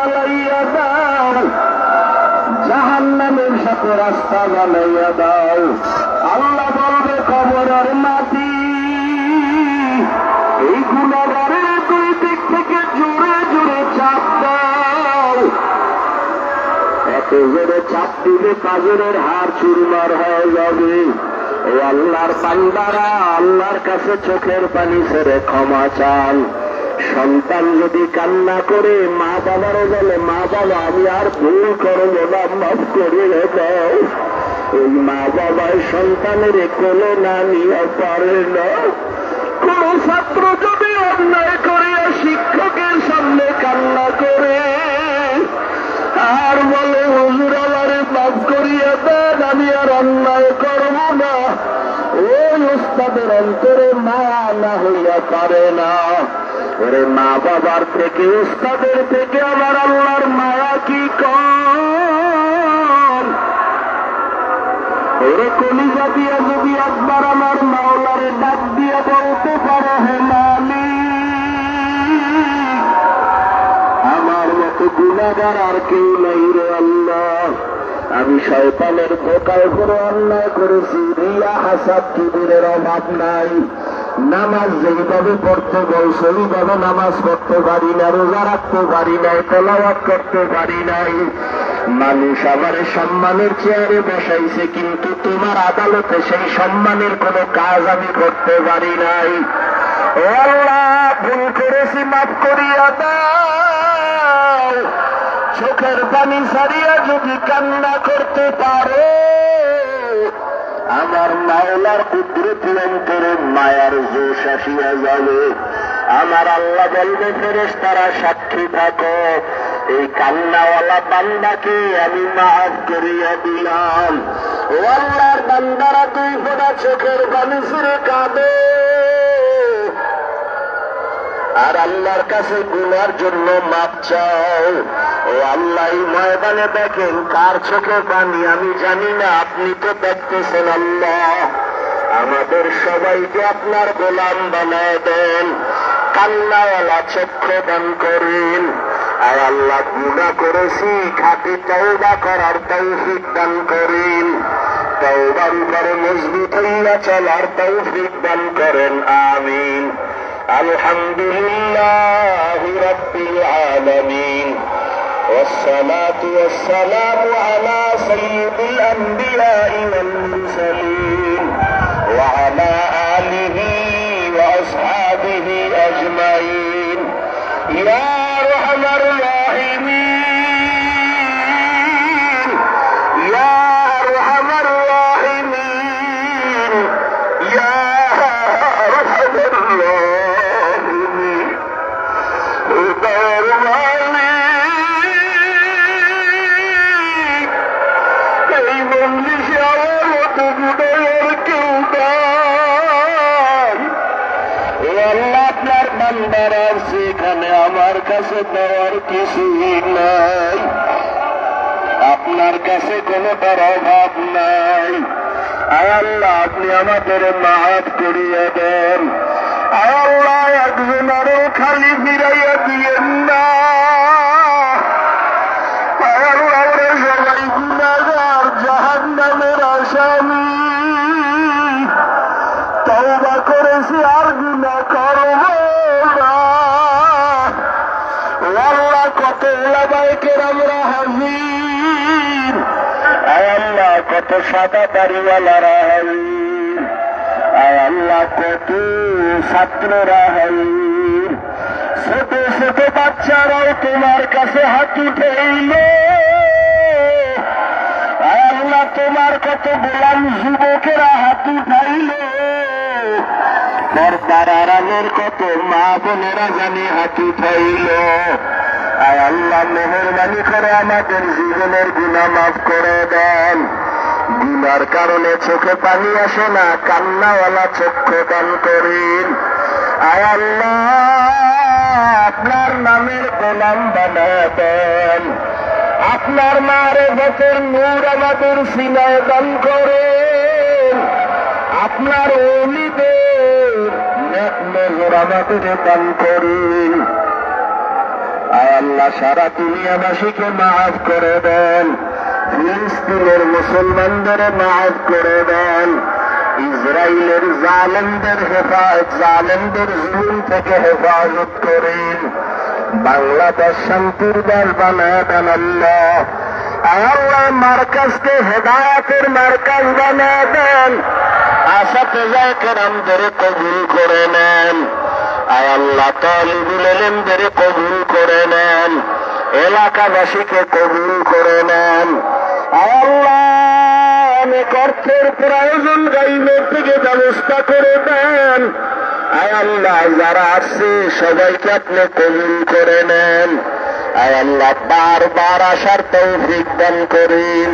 জ্বালাইয়া দাও জাহান নামের সাথে রাস্তা বানাইয়া দাও। আল্লাহ বলবে কবরের মাটি এই গুণাগারের দুই দিক থেকে জোরে জোরে চাপ দাও। এত জোরে চাপ দিলে কাজরের হার চুরমার হয়ে যাবে। ও আল্লাহর বান্দারা, আল্লাহর কাছে চোখের পানি ছেড়ে ক্ষমা চান। সন্তান যদি কান্না করে, মা বাবারও বলে, মা বাবা, আমি আর ভুল করব না, মাফ করে দাও। ওই মা বাবায় সন্তানের কোলে না নিয়ে পারে না। কোন ছাত্র যদি অন্যায় করে, শিক্ষকের সামনে না হইয়া পারে না। ওরে মা বাবার থেকে, উস্তাদের থেকে আমার আল্লাহর মায়া কি কম? ওরে কলিজা যদি একবার আমার মাওলারে ডাক দিয়ে বলতে পারো হে মালিক, আমার মতো গুণাগার আর কেউ নাই রে আল্লাহ। আমি শয়তানের ধোকায় করে অন্যায় করেছি, রিয়া হাসাব কিবিরের অভাব নাই। নামাজ যেইভাবে পড়তে বল সেইভাবে নামাজ পড়তে পারি না, রোজা রাখতে পারি নাই তেলাওয়াত করতে পারি নাই মানুষ আমার সম্মানের চেয়ারে বসাইছে, কিন্তু তোমার আদালতে সেই সম্মানের কোনো কাজ আমি করতে পারি নাই। ভুল করেছি, মাফ করিয়া দাও। চোখের পানি সারিয়া যদি কান্না করতে পারো আমার মাওলার কুদরতি অন্তরে মায়ার জোশ আসিয়া যাবে আমার আল্লাহ বলবে ফেরেস তারা সাক্ষী থাকো। এই কান্নাওয়ালা বান্দাকে আমি মাফ করিয়া দিলাম। ও আল্লাহর বান্দারা দুই ফোটা চোখের পানি কাঁদে। আর আল্লাহর কাছে গুনার জন্য মাপ চাও। ও আল্লাহ ময়দানে দেখেন, কার চোখে পানি? আমি জানি না, আপনি তো দেখতেছেন আল্লাহ। আমাদের সবাইকে আপনার গোলাম বানায় দেন। কান্নাওয়ালা চক্ষে দান করেন। আর আল্লাহ গুণা করেছি, খাটি তৌবা করার তৌফিক দান করেন। তৌবান করে মজবুত হইয়া চলার তৌফিক দান করেন, আমিন। আলহামদুলিল্লাহ রব্বিল আলামিন। والصلاة والسلام على سيد الأنبياء والمرسلين وعلى آله আছে এখানে আমার কাছে দেওয়ার কিছুই নাই। আপনার কাছে কোনো তার অভাব নাই। আল্লাহ, আপনি আমাদের মাফ করিয়ে দেন। আল্লাহ আরও খালি ফিরাইয়া দিয়েন না। আল্লাহ সবাই গুণাগার জাহান নামের আসামি। আল্লাহ, কত সাদা দাড়িওয়ালারা হাজির। আল্লাহ, কত ছাত্ররা হাজির। ছোট ছোট বাচ্চারাও তোমার কাছে হাত উঠেইল আল্লাহ, তোমার কত গোলাম যুবকেরা হাত উঠাইল। পর্দার আড়ালের কত মা বোনেরা জানি হাত উঠাইল। আয় আল্লাহ মেহরবানি করে আমাদের জীবনের গুণা মাফ করে দেন। গুনার কারণে চোখে পানি আসে না, কান্নাওয়ালা চক্ষু দান করেন। আয় আল্লাহ, আপনার নামের গোলাম বানায় দেন। আপনার মারে বছর নূর আমাদের সিনায় দান করেন। আপনার অলিদের আমাদের দান করেন। আল্লাহ সারা দুনিয়াবাসীকে মাফ করে দেন। ফিলিস্তিনের মুসলমানদের মাফ করে দেন। ইসরায়েলের জালেমদের হেফাজত, জালেমদের জুলুম থেকে হেফাজত করেন। বাংলাদেশ শান্তির দেশ বানায় আল্লাহ। আল্লাহ মার্কাজকে হেদায়াতের মার্কাজ বানায় দেন। আশাতে যায় কেরামদের কবুল করে নেন। আয় আল্লাহ এলেমদের কবুল করে নেন, এলাকাবাসীকে কবুল করে নেন। আল্লাহ, অনেক অর্থের প্রয়োজন, গাইবের থেকে ব্যবস্থা করে দেন। আয় আল্লাহ, যারা আসছে সবাইকে আপনি কবুল করে নেন। আয় আল্লাহ, বারবার আসার তৌফিক দান করেন।